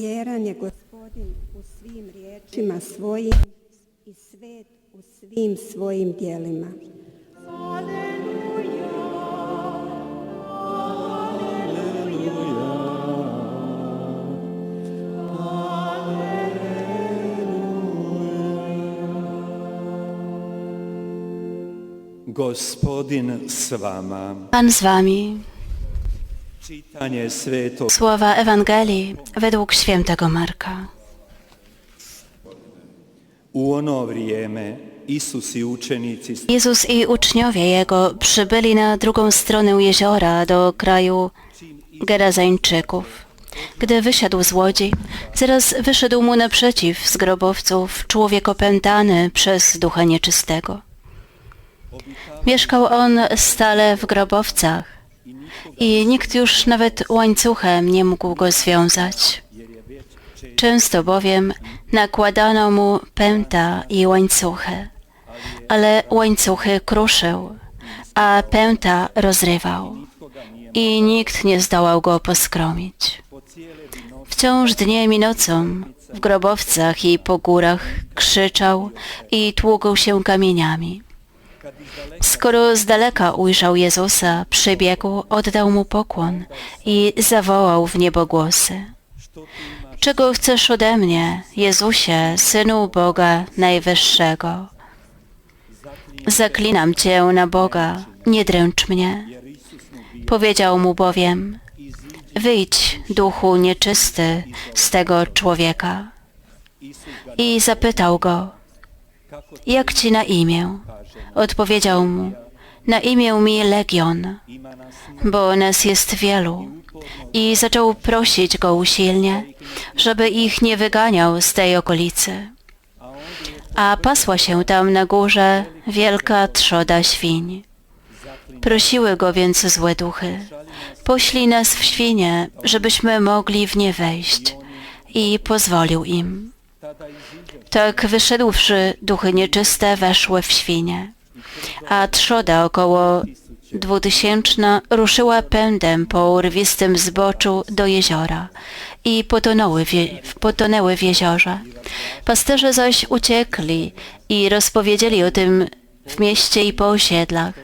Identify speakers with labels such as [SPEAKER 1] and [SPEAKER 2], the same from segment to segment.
[SPEAKER 1] Vjeran je gospodin u svim riječima svojim i svet u svim svojim dijelima.
[SPEAKER 2] Gospodin s vama.
[SPEAKER 3] Pan z wami. Słowa Ewangelii według świętego Marka.
[SPEAKER 2] U ono vrijeme
[SPEAKER 3] Jezus i uczniowie Jego przybyli na drugą stronę jeziora do kraju Gerazańczyków. Gdy wysiadł z łodzi, zaraz wyszedł mu naprzeciw z grobowców człowiek opętany przez ducha nieczystego. Mieszkał on stale w grobowcach i nikt już nawet łańcuchem nie mógł go związać. Często bowiem nakładano mu pęta i łańcuchy, ale łańcuchy kruszył, a pęta rozrywał i nikt nie zdołał go poskromić. Wciąż dniem i nocą w grobowcach i po górach krzyczał i tłukł się kamieniami. Skoro z daleka ujrzał Jezusa, przybiegł, oddał mu pokłon i zawołał w niebogłosy. Czego chcesz ode mnie, Jezusie, Synu Boga Najwyższego? Zaklinam Cię na Boga, nie dręcz mnie. Powiedział mu bowiem, wyjdź, duchu nieczysty, z tego człowieka. I zapytał go, jak ci na imię? Odpowiedział mu, na imię mi Legion, bo nas jest wielu. I zaczął prosić go usilnie, żeby ich nie wyganiał z tej okolicy. A pasła się tam na górze wielka trzoda świń. Prosiły go więc złe duchy, poślij nas w świnie, żebyśmy mogli w nie wejść. I pozwolił im. Tak wyszedłszy, duchy nieczyste weszły w świnie, a trzoda około dwutysięczna ruszyła pędem po urwistym zboczu do jeziora i potonęły w, potonęły w jeziorze. Pasterze zaś uciekli i rozpowiedzieli o tym w mieście i po osiedlach,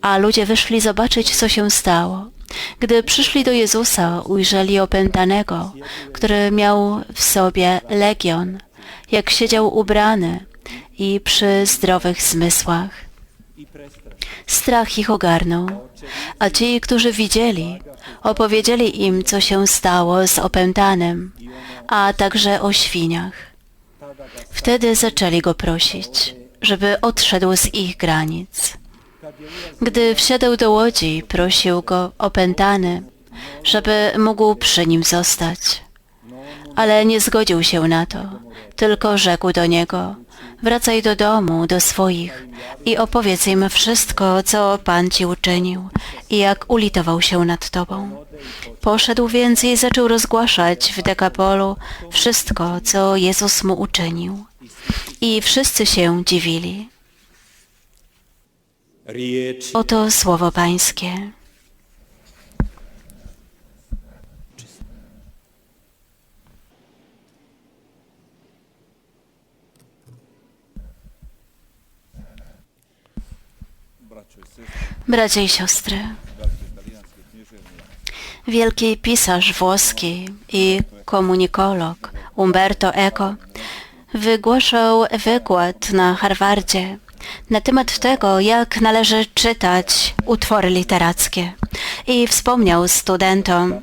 [SPEAKER 3] a ludzie wyszli zobaczyć, co się stało. Gdy przyszli do Jezusa, ujrzeli opętanego, który miał w sobie legion, jak siedział ubrany i przy zdrowych zmysłach. Strach ich ogarnął, a ci, którzy widzieli, opowiedzieli im, co się stało z opętanym, a także o świniach. Wtedy zaczęli go prosić, żeby odszedł z ich granic. Gdy wsiadł do łodzi, prosił go opętany, żeby mógł przy nim zostać. Ale nie zgodził się na to, tylko rzekł do niego, wracaj do domu, do swoich i opowiedz im wszystko, co Pan ci uczynił i jak ulitował się nad tobą. Poszedł więc i zaczął rozgłaszać w Dekapolu wszystko, co Jezus mu uczynił. I wszyscy się dziwili. Oto słowo Pańskie. Bracia i siostry, wielki pisarz włoski i komunikolog Umberto Eco wygłaszał wykład na Harvardzie na temat tego, jak należy czytać utwory literackie i wspomniał studentom,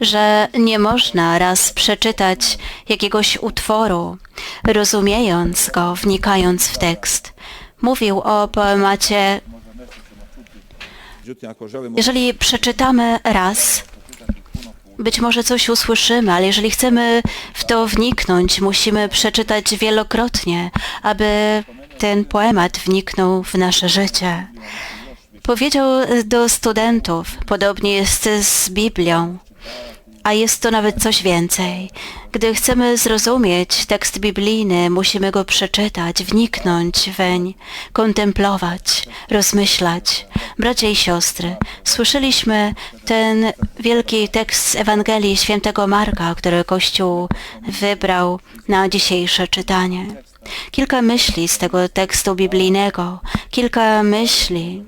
[SPEAKER 3] że nie można raz przeczytać jakiegoś utworu, rozumiejąc go, wnikając w tekst. Mówił o poemacie jeżeli przeczytamy raz, być może coś usłyszymy, ale jeżeli chcemy w to wniknąć, musimy przeczytać wielokrotnie, aby ten poemat wniknął w nasze życie. Powiedział do studentów, podobnie jest z Biblią. A jest to nawet coś więcej. Gdy chcemy zrozumieć tekst biblijny, musimy go przeczytać, wniknąć weń, kontemplować, rozmyślać. Bracia i siostry, słyszeliśmy ten wielki tekst z Ewangelii świętego Marka, który Kościół wybrał na dzisiejsze czytanie. Kilka myśli z tego tekstu biblijnego, kilka myśli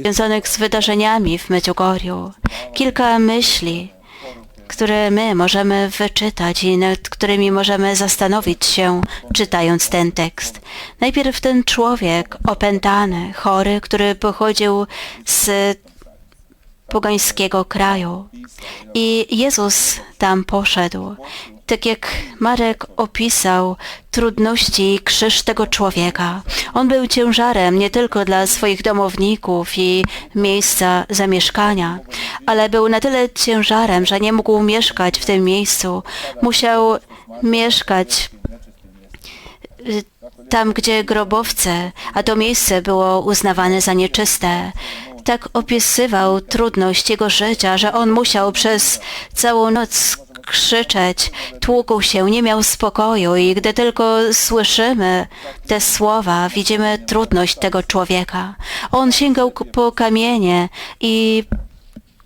[SPEAKER 3] związanych z wydarzeniami w Medjugorju, kilka myśli, które my możemy wyczytać i nad którymi możemy zastanowić się, czytając ten tekst. Najpierw ten człowiek opętany, chory, który pochodził z pogańskiego kraju. I Jezus tam poszedł. Tak jak Marek opisał trudności krzyż tego człowieka. On był ciężarem nie tylko dla swoich domowników i miejsca zamieszkania, ale był na tyle ciężarem, że nie mógł mieszkać w tym miejscu. Musiał mieszkać y, tam, gdzie grobowce, a to miejsce było uznawane za nieczyste. Tak opisywał trudność jego życia, że on musiał przez całą noc krzyczeć, tłukł się, nie miał spokoju i gdy tylko słyszymy te słowa, widzimy trudność tego człowieka. On sięgał po kamienie i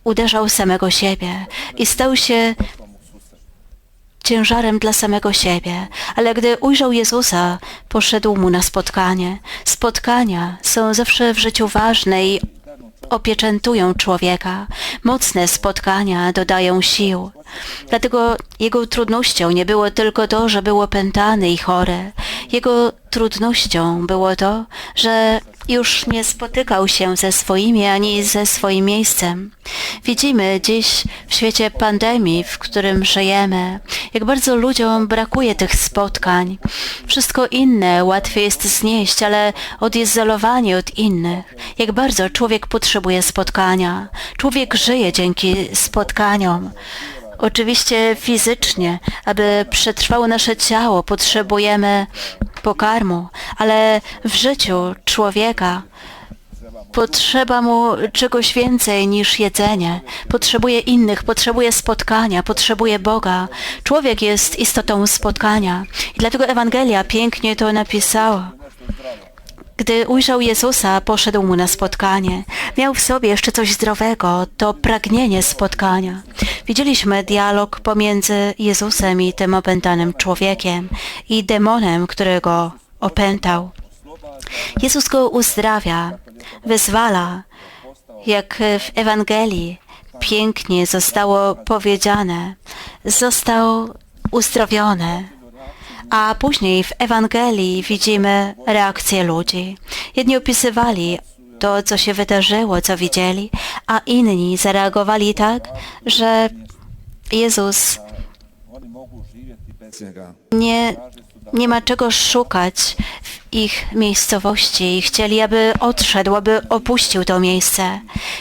[SPEAKER 3] uderzał samego siebie i stał się ciężarem dla samego siebie, ale gdy ujrzał Jezusa, poszedł mu na spotkanie. Spotkania są zawsze w życiu ważne i opieczętują człowieka. Mocne spotkania dodają sił. Dlatego jego trudnością nie było tylko to, że był opętany i chory. Jego trudnością było to, że już nie spotykał się ze swoimi ani ze swoim miejscem. Widzimy dziś w świecie pandemii, w którym żyjemy, jak bardzo ludziom brakuje tych spotkań. Wszystko inne łatwiej jest znieść, ale odizolowanie od innych. Jak bardzo człowiek potrzebuje spotkania. Człowiek żyje dzięki spotkaniom. Oczywiście fizycznie, aby przetrwało nasze ciało, potrzebujemy pokarmu, ale w życiu człowieka potrzeba mu czegoś więcej niż jedzenie. Potrzebuje innych, potrzebuje spotkania, potrzebuje Boga. Człowiek jest istotą spotkania. I dlatego Ewangelia pięknie to napisała. Gdy ujrzał Jezusa, poszedł mu na spotkanie. Miał w sobie jeszcze coś zdrowego, to pragnienie spotkania. Widzieliśmy dialog pomiędzy Jezusem i tym opętanym człowiekiem i demonem, który go opętał. Jezus go uzdrawia, wyzwala, jak w Ewangelii pięknie zostało powiedziane, został uzdrowiony. A później w Ewangelii widzimy reakcję ludzi. Jedni opisywali to, co się wydarzyło, co widzieli, a inni zareagowali tak, że Jezus nie, nie ma czego szukać ich miejscowości i chcieli, aby odszedł, aby opuścił to miejsce.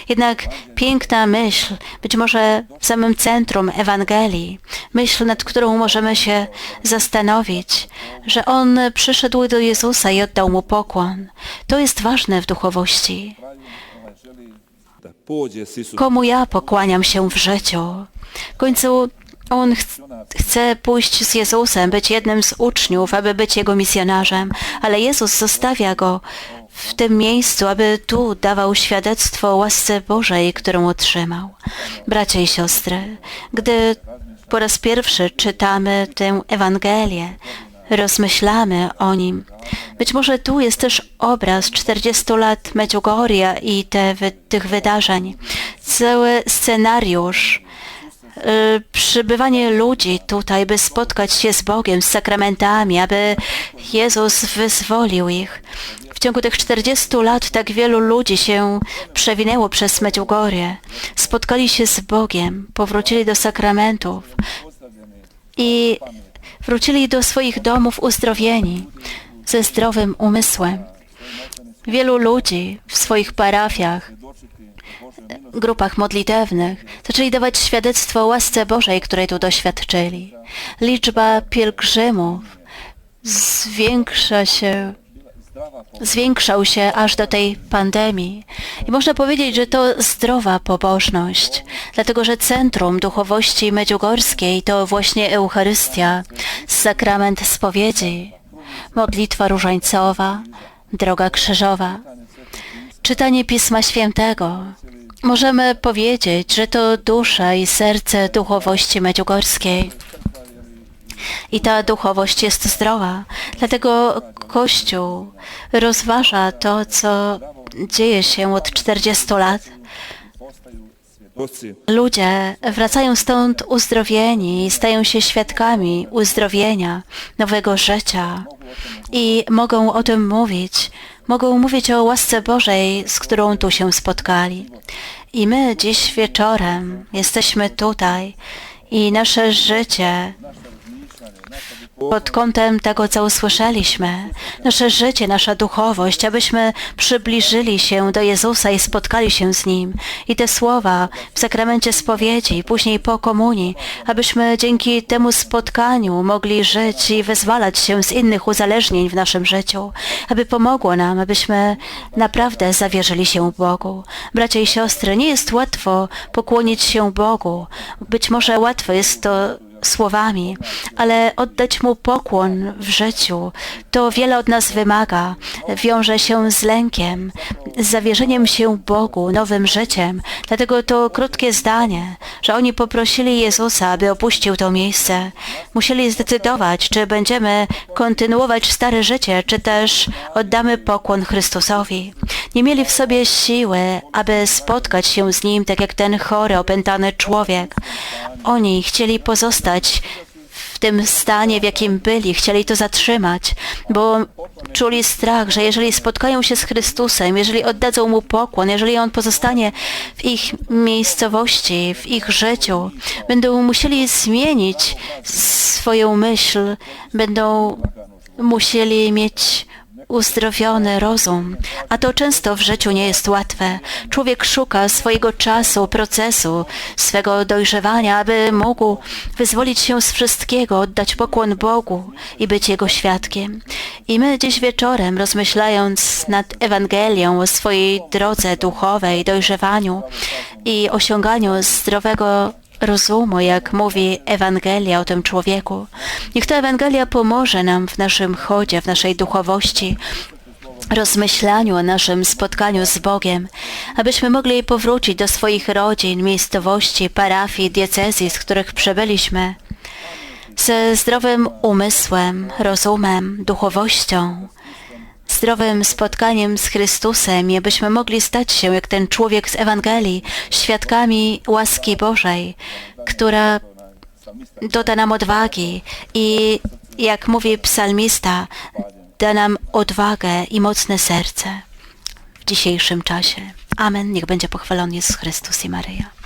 [SPEAKER 3] Jednak piękna myśl, być może w samym centrum Ewangelii, myśl, nad którą możemy się zastanowić, że On przyszedł do Jezusa i oddał Mu pokłon. To jest ważne w duchowości. Komu ja pokłaniam się w życiu? W końcu on ch chce pójść z Jezusem, być jednym z uczniów, aby być jego misjonarzem, ale Jezus zostawia go w tym miejscu, aby tu dawał świadectwo łasce Bożej, którą otrzymał. Bracia i siostry, gdy po raz pierwszy czytamy tę Ewangelię, rozmyślamy o nim. Być może tu jest też obraz 40 lat Medjugorja i te, tych wydarzeń. Cały scenariusz, przybywanie ludzi tutaj, by spotkać się z Bogiem, z sakramentami, aby Jezus wyzwolił ich. W ciągu tych 40 lat tak wielu ludzi się przewinęło przez Medjugorje. Spotkali się z Bogiem, powrócili do sakramentów i wrócili do swoich domów uzdrowieni, ze zdrowym umysłem. Wielu ludzi w swoich parafiach, grupach modlitewnych zaczęli dawać świadectwo o łasce Bożej, której tu doświadczyli. Liczba pielgrzymów zwiększa się zwiększał się aż do tej pandemii. I można powiedzieć, że to zdrowa pobożność, dlatego że centrum duchowości medjugorskiej to właśnie Eucharystia, sakrament spowiedzi, modlitwa różańcowa, droga krzyżowa, czytanie Pisma Świętego. Możemy powiedzieć, że to dusza i serce duchowości medjugorskiej. I ta duchowość jest zdrowa. Dlatego Kościół rozważa to, co dzieje się od 40 lat. Ludzie wracają stąd uzdrowieni stają się świadkami uzdrowienia, nowego życia i mogą o tym mówić. Mogą mówić o łasce Bożej, z którą tu się spotkali. I my dziś wieczorem jesteśmy tutaj i nasze życie pod kątem tego, co usłyszeliśmy, nasze życie, nasza duchowość, abyśmy przybliżyli się do Jezusa i spotkali się z Nim. I te słowa w sakramencie spowiedzi, później po komunii, abyśmy dzięki temu spotkaniu mogli żyć i wyzwalać się z innych uzależnień w naszym życiu, aby pomogło nam, abyśmy naprawdę zawierzyli się Bogu. Bracia i siostry, nie jest łatwo pokłonić się Bogu. Być może łatwo jest to słowami, ale oddać Mu pokłon w życiu, to wiele od nas wymaga. Wiąże się z lękiem, z zawierzeniem się Bogu, nowym życiem. Dlatego to krótkie zdanie, że oni poprosili Jezusa, aby opuścił to miejsce. Musieli zdecydować, czy będziemy kontynuować stare życie, czy też oddamy pokłon Chrystusowi. Nie mieli w sobie siły, aby spotkać się z Nim, tak jak ten chory, opętany człowiek. Oni chcieli pozostać w tym stanie, w jakim byli, chcieli to zatrzymać, bo czuli strach, że jeżeli spotkają się z Chrystusem, jeżeli oddadzą Mu pokłon, jeżeli On pozostanie w ich miejscowości, w ich życiu, będą musieli zmienić swoją myśl, będą musieli mieć uzdrowiony rozum, a to często w życiu nie jest łatwe. Człowiek szuka swojego czasu, procesu, swego dojrzewania, aby mógł wyzwolić się z wszystkiego, oddać pokłon Bogu i być Jego świadkiem. I my dziś wieczorem, rozmyślając nad Ewangelią o swojej drodze duchowej, dojrzewaniu i osiąganiu zdrowego rozumu, jak mówi Ewangelia o tym człowieku. Niech ta Ewangelia pomoże nam w naszym chodzie, w naszej duchowości, rozmyślaniu o naszym spotkaniu z Bogiem, abyśmy mogli powrócić do swoich rodzin, miejscowości, parafii, diecezji, z których przebyliśmy, ze zdrowym umysłem, rozumem, duchowością, zdrowym spotkaniem z Chrystusem abyśmy mogli stać się, jak ten człowiek z Ewangelii, świadkami łaski Bożej, która doda nam odwagi i, jak mówi psalmista, da nam odwagę i mocne serce w dzisiejszym czasie. Amen. Niech będzie pochwalony Jezus Chrystus i Maryja.